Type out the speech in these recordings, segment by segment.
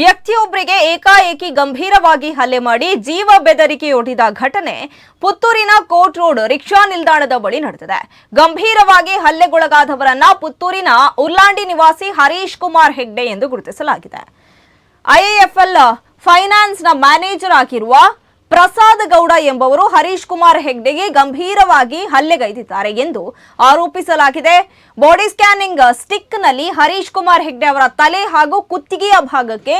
ವ್ಯಕ್ತಿಯೊಬ್ಬರಿಗೆ ಏಕಾಏಕಿ ಗಂಭೀರವಾಗಿ ಹಲ್ಲೆ ಮಾಡಿ ಜೀವ ಬೆದರಿಕೆಯೊಡ್ಡಿದ ಘಟನೆ ಪುತ್ತೂರಿನ ಕೋರ್ಟ್ ರೋಡ್ ರಿಕ್ಷಾ ನಿಲ್ದಾಣದ ಬಳಿ ನಡೆದಿದೆ. ಗಂಭೀರವಾಗಿ ಹಲ್ಲೆಗೊಳಗಾದವರನ್ನ ಪುತ್ತೂರಿನ ಉರ್ಲಾಂಡಿ ನಿವಾಸಿ ಹರೀಶ್ ಕುಮಾರ್ ಹೆಗ್ಡೆ ಎಂದು ಗುರುತಿಸಲಾಗಿದೆ. ಐಎಎಫ್ಎಲ್ ಫೈನಾನ್ಸ್ನ ಮ್ಯಾನೇಜರ್ ಆಗಿರುವ ಪ್ರಸಾದ್ ಗೌಡ ಎಂಬವರು ಹರೀಶ್ ಕುಮಾರ್ ಹೆಗ್ಡೆಗೆ ಗಂಭೀರವಾಗಿ ಹಲ್ಲೆಗೈದಿದ್ದಾರೆ ಎಂದು ಆರೋಪಿಸಲಾಗಿದೆ. ಬಾಡಿ ಸ್ಕ್ಯಾನಿಂಗ್ ಸ್ಟಿಕ್ನಲ್ಲಿ ಹರೀಶ್ ಕುಮಾರ್ ಹೆಗ್ಡೆ ಅವರ ತಲೆ ಹಾಗೂ ಕುತ್ತಿಗೆಯ ಭಾಗಕ್ಕೆ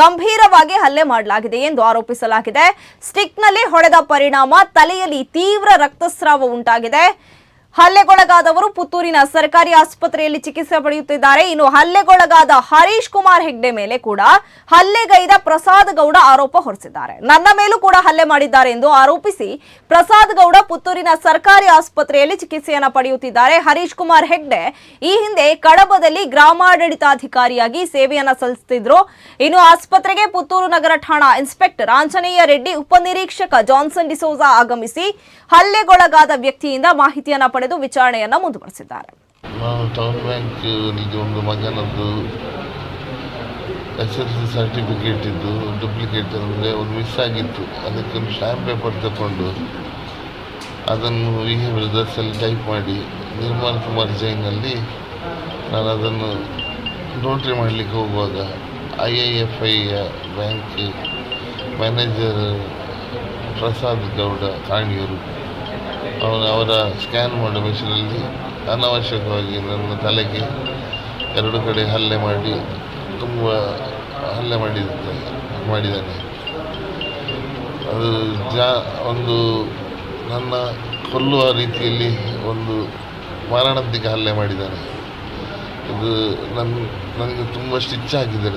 ಗಂಭೀರವಾಗಿ ಹಲ್ಲೆ ಮಾಡಲಾಗಿದೆ ಎಂದು ಆರೋಪಿಸಲಾಗಿದೆ. ಸ್ಟಿಕ್ನಲ್ಲಿ ಹೊಡೆದ ಪರಿಣಾಮ ತಲೆಯಲ್ಲಿ ತೀವ್ರ ರಕ್ತಸ್ರಾವ ಉಂಟಾಗಿದೆ. ಹಲ್ಲೆಗೊಳಗಾದವರು ಪುತ್ತೂರಿನ ಸರ್ಕಾರಿ ಆಸ್ಪತ್ರೆಯಲ್ಲಿ ಚಿಕಿತ್ಸೆ ಪಡೆಯುತ್ತಿದ್ದಾರೆ. ಇನ್ನು ಹಲ್ಲೆಗೊಳಗಾದ ಹರೀಶ್ ಕುಮಾರ್ ಹೆಗ್ಡೆ ಮೇಲೆ ಕೂಡ ಹಲ್ಲೆಗೈದ ಪ್ರಸಾದ್ ಗೌಡ ಆರೋಪ ಹೊರಿಸಿದ್ದಾರೆ. ನನ್ನ ಮೇಲೂ ಕೂಡ ಹಲ್ಲೆ ಮಾಡಿದ್ದಾರೆ ಎಂದು ಆರೋಪಿಸಿ ಪ್ರಸಾದ್ ಗೌಡ ಪುತ್ತೂರಿನ ಸರ್ಕಾರಿ ಆಸ್ಪತ್ರೆಯಲ್ಲಿ ಚಿಕಿತ್ಸೆಯನ್ನು ಪಡೆಯುತ್ತಿದ್ದಾರೆ. ಹರೀಶ್ ಕುಮಾರ್ ಹೆಗ್ಡೆ ಈ ಹಿಂದೆ ಕಡಬದಲ್ಲಿ ಗ್ರಾಮಾಡಳಿತಾಧಿಕಾರಿಯಾಗಿ ಸೇವೆಯನ್ನ ಸಲ್ಲಿಸುತ್ತಿದ್ರು. ಇನ್ನು ಆಸ್ಪತ್ರೆಗೆ ಪುತ್ತೂರು ನಗರ ಠಾಣಾ ಇನ್ಸ್ಪೆಕ್ಟರ್ ಆಂಜನೇಯ ರೆಡ್ಡಿ ಉಪನಿರೀಕ್ಷಕ ಜಾನ್ಸನ್ ಡಿಸೋಜಾ ಆಗಮಿಸಿ ಹಲ್ಲೆಗೊಳಗಾದ ವ್ಯಕ್ತಿಯಿಂದ ಮಾಹಿತಿಯನ್ನ ಪಡೆದು ವಿಚಾರಣೆಯನ್ನ ಮುಂದುವರೆಸಿದ್ದಾರೆ. ನಾನು ಟೌನ್ ಬ್ಯಾಂಕ್ ಇದು ಒಂದು ಮಗನದ್ದು ಎಸ್ ಎಲ್ ಸಿ ಸರ್ಟಿಫಿಕೇಟ್ ಇದ್ದು ಡುಪ್ಲಿಕೇಟ್ ಅಂದರೆ ಒಂದು ಮಿಸ್ ಆಗಿತ್ತು. ಅದಕ್ಕೆ ಒಂದು ಸ್ಟ್ಯಾಂಪ್ ಪೇಪರ್ ತಗೊಂಡು ಅದನ್ನು ವಿ ಬ್ರದರ್ಸಲ್ಲಿ ಟೈಪ್ ಮಾಡಿ ನಿರ್ಮಲ್ ಕುಮಾರ್ ಜೈನಲ್ಲಿ ನಾನು ಅದನ್ನು ನೋಟ್ರಿ ಮಾಡಲಿಕ್ಕೆ ಹೋಗುವಾಗ ಐ ಐ ಎಫ್ ಐಯ ಬ್ಯಾಂಕ್ ಮ್ಯಾನೇಜರ್ ಪ್ರಸಾದ್ ಗೌಡ, ಕಾಣಿಯೂರು. ಅವನ ಅವರ ಸ್ಕ್ಯಾನ್ ಮಾಡುವ ಮಿಷನಲ್ಲಿ ಅನಾವಶ್ಯಕವಾಗಿ ನನ್ನ ತಲೆಗೆ ಎರಡು ಕಡೆ ಹಲ್ಲೆ ಮಾಡಿ ತುಂಬ ಹಲ್ಲೆ ಮಾಡಿದ್ದ, ಮಾಡಿದ್ದಾನೆ. ಅದು ಜಾ, ಒಂದು ನನ್ನ ಕೊಲ್ಲುವ ರೀತಿಯಲ್ಲಿ ಒಂದು ಮಾರಣಾಂತಿಕ ಹಲ್ಲೆ ಮಾಡಿದ್ದಾನೆ. ಇದು ನನ್ನ ನನಗೆ ತುಂಬ ಸ್ಟಿಚ್ ಹಾಕಿದ್ದಾರೆ